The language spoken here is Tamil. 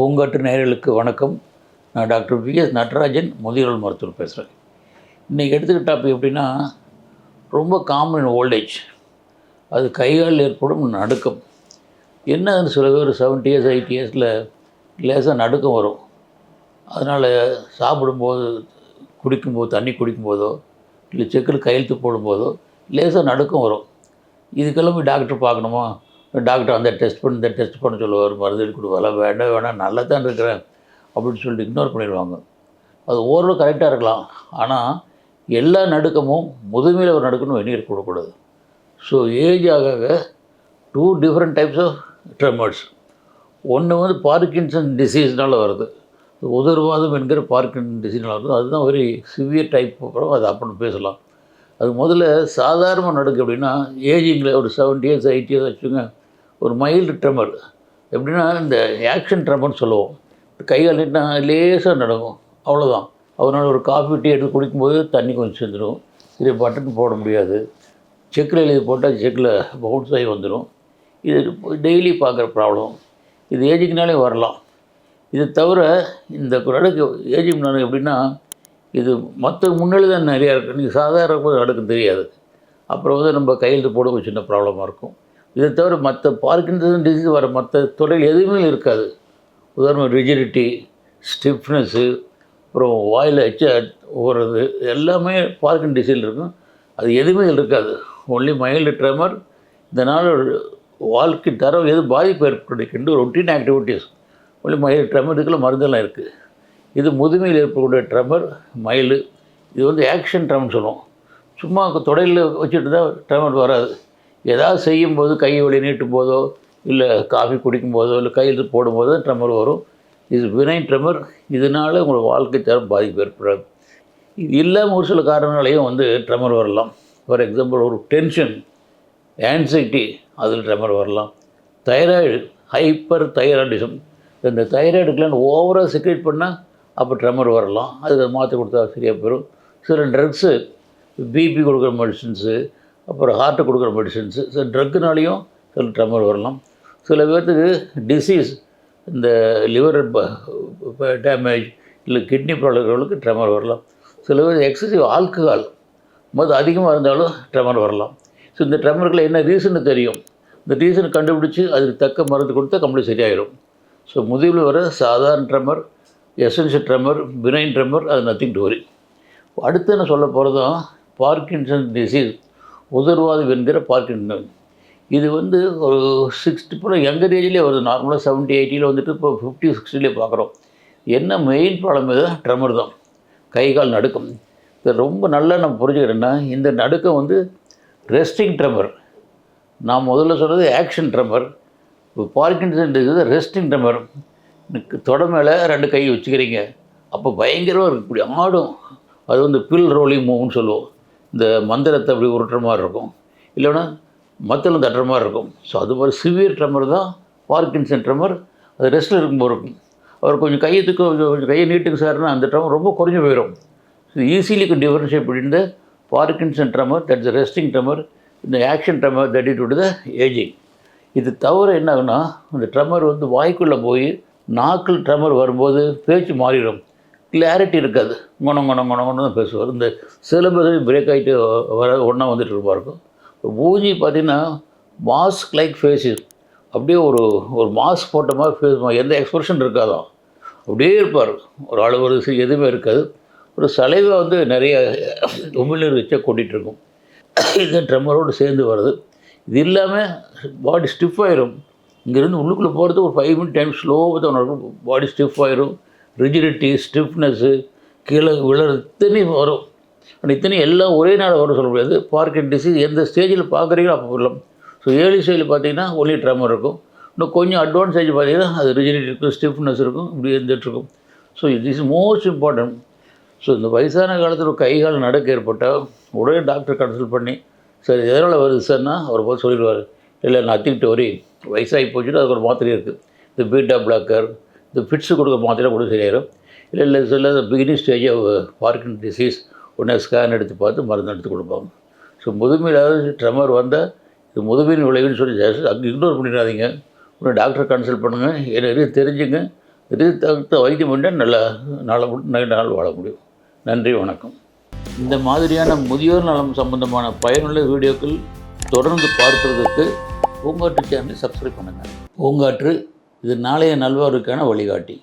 பூங்காற்று நேயர்களுக்கு வணக்கம். நான் டாக்டர் பி எஸ். நடராஜன் முதியோர் மருத்துவர் பேசுகிறேன் இன்றைக்கி எடுத்துக்கிட்ட டாபிக் எப்படின்னா ரொம்ப காமன் ஓல்டேஜ் அது கைகால் ஏற்படும் நடுக்கம். என்னன்னு சில பேர் செவன்ட்டி இயர்ஸ் எயிட்டி இயர்ஸில் லேசாக நடுக்கம் வரும். அதனால் சாப்பிடும்போது குடிக்கும்போது தண்ணி குடிக்கும்போதோ இல்லை செக்கில் கையெழுத்து போடும்போதோ லேசாக நடுக்கம் வரும். இதுக்கெல்லாம் போய் டாக்டர் பார்க்கணுமா? டாக்டர் அந்த டெஸ்ட் பண்ணி இந்த டெஸ்ட் பண்ண சொல்லுவார் மருந்து எழுதி வேண்டாம் வேணாம் நல்லா தான் இருக்கிறேன் அப்படின்னு சொல்லிட்டு இக்னோர் பண்ணிடுவாங்க. அது ஓரளவு கரெக்டாக இருக்கலாம். ஆனால் எல்லா நடுக்கமும் முதுமையில் ஒரு நடுக்கணும் வெளியே கொடுக்கூடாது ஸோ ஏஜ் ஆக two different types of tremors ஒன்று வந்து பார்க்கின்சன் டிசீஸ்னால் வருது. உதர்வாதம் என்கிற பார்க்கின்சன் டிசீஸ்னால் வருது. அதுதான் ஒரு சிவியர் டைப் அப்புறம் அது அப்படின்னு பேசலாம். அது முதல்ல சாதாரண நடுக்கு அப்படின்னா ஏஜிங்கில் ஒரு செவன்ட்டி இயர்ஸ் எயிட் இயர்ஸ் வச்சுங்க ஒரு மைல்டு ட்ரெமர் எப்படின்னா இந்த ஆக்ஷன் ட்ரெமர்னு சொல்லுவோம். கைகால் நீட்டினா லேசாக நடக்கும். அவ்வளோதான் அவனால் ஒரு காஃபி டீ எடுத்து குடிக்கும்போது தண்ணி கொஞ்சம் சேர்ந்துடும் இது பட்டன் போட முடியாது. செக்கில் எழுதி போட்டால் செக்கில் பவுன்ஸ் ஆகி வந்துடும் இது டெய்லி பார்க்குற ப்ராப்ளம் இது ஏஜிங்னாலே வரலாம். இது தவிர இந்த அடுக்கு ஏஜிங் நடக்கு எப்படின்னா இது மற்ற முன்னாடி தான் நிறையா இருக்குது நீங்கள் சாதாரண நடக்க தெரியாது. அப்புறம் வந்து நம்ம கையெழுத்து போட கொஞ்சம் சின்ன ப்ராப்ளமாக இருக்கும். இதை தவிர மற்ற பார்க்கின்சன் டிசீஸ் வர மற்ற துறையில் எதுவுமே இருக்காது. உதாரணம் ரிஜிடிட்டி ஸ்டிஃப்னஸ்ஸு அப்புறம் வாயில் எச்ச ஓடுறது எல்லாமே பார்க்கின் டிசீஸ் இருக்கும். அது எதுவுமே இருக்காது. ஒன்லி மைல்டு ட்ரெமர் இதனால் வாழ்க்கை தரம் எது பாதிப்பு ஏற்படுகின்ற routine activities only mild tremor இதுக்குள்ள மருந்தெல்லாம் இருக்குது இது முதுமையில் ஏற்படக்கூடிய ட்ரெமர் மயில் இது வந்து ஆக்ஷன் ட்ரம்னு சொல்லுவோம். சும்மா தொடையில் வச்சுட்டு தான் ட்ரெமர் வராது. ஏதாவது செய்யும்போது கையை வழி நீட்டும் போதோ இல்லை காஃபி குடிக்கும் போதோ இல்லை கையில் போடும்போதோ ட்ரெமர் வரும். இது வினை ட்ரெமர். இதனால் உங்களோட வாழ்க்கை தரம் பாதிப்பு ஏற்படாது. இது இல்லாமல் ஒரு சில காரணங்களையும் வந்து ட்ரெமர் வரலாம். ஃபார் எக்ஸாம்பிள் ஒரு டென்ஷன் ஆன்சைட்டி அதில் ட்ரெமர் வரலாம். Thyroid hyperthyroidism. இந்த தைராய்டு ஓவராக செக்ரேட் பண்ணால் அப்போ ட்ரெமர் வரலாம். அதுக்கு மாற்றி கொடுத்தா சரியாக போயிடும் சில ட்ரக்ஸு பிபி கொடுக்குற மெடிசின்ஸு அப்புறம் ஹார்ட்டு கொடுக்குற மெடிசின்ஸு சில ட்ரக்குனாலையும் சில ட்ரெமர் வரலாம். சில பேர்த்துக்கு டிசீஸ் இந்த லிவர் டேமேஜ் இல்லை கிட்னி ப்ராப்ளங்களுக்கு ட்ரெமர் வரலாம். சில பேர் எக்ஸசிவ் ஆல்கஹால் மது அதிகமாக இருந்தாலும் ட்ரெமர் வரலாம். ஸோ இந்த ட்ரெமர்களை என்ன ரீசன்னு தெரியும்? இந்த ரீசனை கண்டுபிடிச்சி அதுக்கு தக்க மருந்து கொடுத்தா கம்ப்ளீட் சரியாயிடும் ஸோ முதுகில் வர சாதாரண tremor essential tremor benign tremor அது நத்திங் டு வரி அடுத்து என்ன சொல்ல போகிறதும் பார்க்கின்சன் டிசீஸ் உதர்வாது என்கிற பார்க்கின்சன் இது வந்து ஒரு சிக்ஸ்டி போல் யங்கர் ஏஜ்லேயே வருது. நார்மலாக செவன்ட்டி எயிட்டியில் வந்துட்டு இப்போ ஃபிஃப்டி சிக்ஸ்டிலே பார்க்குறோம். என்ன மெயின் ப்ராப்ளம் இது? ட்ரெமர் தான். கை கால் நடுக்கம். இது ரொம்ப நல்லா நம்ம புரிஞ்சுக்கிறேன்னா இந்த நடுக்கம் வந்து ரெஸ்டிங் ட்ரெமர் நான் முதல்ல சொன்னது ஆக்ஷன் ட்ரெமர் இப்போ பார்க்கின்சன் டிசீஸ் ரெஸ்டிங் ட்ரெமர் தொட மேலே ரெண்டு கை வச்சுக்கிறீங்க. அப்போ பயங்கரமாக இருக்கு இப்படி ஆடும். அது வந்து பில் ரோலிங் மூவ்னு சொல்லுவோம். இந்த மந்திரத்தை அப்படி உருட்டுற மாதிரி இருக்கும். இல்லைன்னா மத்தளம் தட்டுற மாதிரி இருக்கும். ஸோ அது மாதிரி சிவியர் ட்ரம்மர் தான் பார்க்கின்சன் ட்ரம்மர் அது ரெஸ்ட்டில் இருக்கும்போது இருக்கும். அவர் கொஞ்சம் கையத்துக்கு கொஞ்சம் கொஞ்சம் கையை நீட்டுக்கு சார்னா அந்த ட்ரெமர் ரொம்ப குறைஞ்சி போயிடும் so easily can differentiate between the Parkinson that that's resting tremor இந்த action tremor that it due the ageing இது தவிர என்ன ஆகுனா அந்த ட்ரம்மர் வந்து வாய்க்குள்ளே போய் நாக்கில் ட்ரம்மர் வரும்போது பேச்சு மாறிடும். கிளாரிட்டி இருக்காது. குணம் குணம் குணம் குணம் தான் பேசுவார். இந்த சிலபஸை பிரேக் ஆகிட்டு வர ஒன்றா வந்துட்டு இருப்பாருக்கும் பூஜி பார்த்தீங்கன்னா மாஸ்க் லைக் ஃபேஸ் அப்படியே ஒரு ஒரு மாஸ்க் போட்ட மாதிரி ஃபேஸ் எந்த எக்ஸ்பிரஷன் இருக்காதான் அப்படியே இருப்பார். ஒரு அழுவரசு எதுவுமே இருக்காது. ஒரு சலைவை வந்து நிறைய உமிழ்நீர் வச்சா கொட்டிகிட்டு இருக்கும். இது ட்ரெம்மரோடு சேர்ந்து வருது. இது இல்லாமல் பாடி ஸ்டிஃப் ஆயிரும். இங்கேருந்து உள்ளுக்குள்ளே போகிறது ஒரு ஃபைவ் மினிட் டைம் ஸ்லோவாக தான் பாடி ஸ்டிஃப் ஆயிரும். ரிஜிடிட்டி ஸ்டிஃப்னஸ்ஸு கீழே விழ இத்தனையும் வரும். ஆனால் இத்தனையும் எல்லாம் ஒரே நாள் வரும் சொல்ல முடியாது. பார்க்கின் டிசீஸ் எந்த ஸ்டேஜில் பார்க்குறீங்களோ அப்போ வரலாம் ஸோ ஏழு ஸ்டேஜில் பார்த்தீங்கன்னா ஒன்லி ட்ரெமர் இருக்கும். இன்னும் கொஞ்சம் அட்வான்ஸ் ஸ்டேஜ் பார்த்தீங்கன்னா அது ரிஜிடிட்டி இருக்கும் ஸ்டிஃப்னஸ் இருக்கும் இப்படி இருந்துகிட்ருக்கும் ஸோ இது இஸ் மோஸ்ட் இம்பார்ட்டன்ட் ஸோ இந்த வயசான காலத்தில் கை கால் நடக்க ஏற்பட்டால் உடனே டாக்டர் கன்சல்ட் பண்ணி சரி எதனால் வருது சார்னா அவர் போய் சொல்லிடுவார். இல்லை நான் டு வரி வயசாகி போச்சுட்டு அதுக்கு ஒரு மாத்திரை இருக்குது இந்த பீட்டா பிளாக்கர் இந்த ஃபிட்ஸு கொடுக்க மாத்திரை கூட சரியாயிடும் இல்லை இல்லை சில பிகினிங் ஸ்டேஜ் பார்க்கின் டிசீஸ் உடனே ஸ்கேன் எடுத்து பார்த்து மருந்து எடுத்து கொடுப்பாங்க. ஸோ முதுமையிலாவது ட்ரெமர் வந்தால் இது முதுமையின் விளைவுன்னு சொல்லி ஜாஸ்தி அங்கே இக்னோர் பண்ணிடாதீங்க. உடனே டாக்டரை கன்சல்ட் பண்ணுங்கள் எனக்கு தெரிஞ்சுங்க. இது தகுந்த வைத்தியம் பண்ணால் நல்லா நாள நீண்ட நாள் வாழ முடியும். நன்றி வணக்கம். இந்த மாதிரியான முதியோர் நலம் சம்பந்தமான பயனுள்ள வீடியோக்கள் தொடர்ந்து பார்க்குறதுக்கு பூங்காற்று சேனலை சப்ஸ்கிரைப் பண்ணுங்கள் பூங்காற்று இது நாளைய நல்வாருக்கான வழிகாட்டி.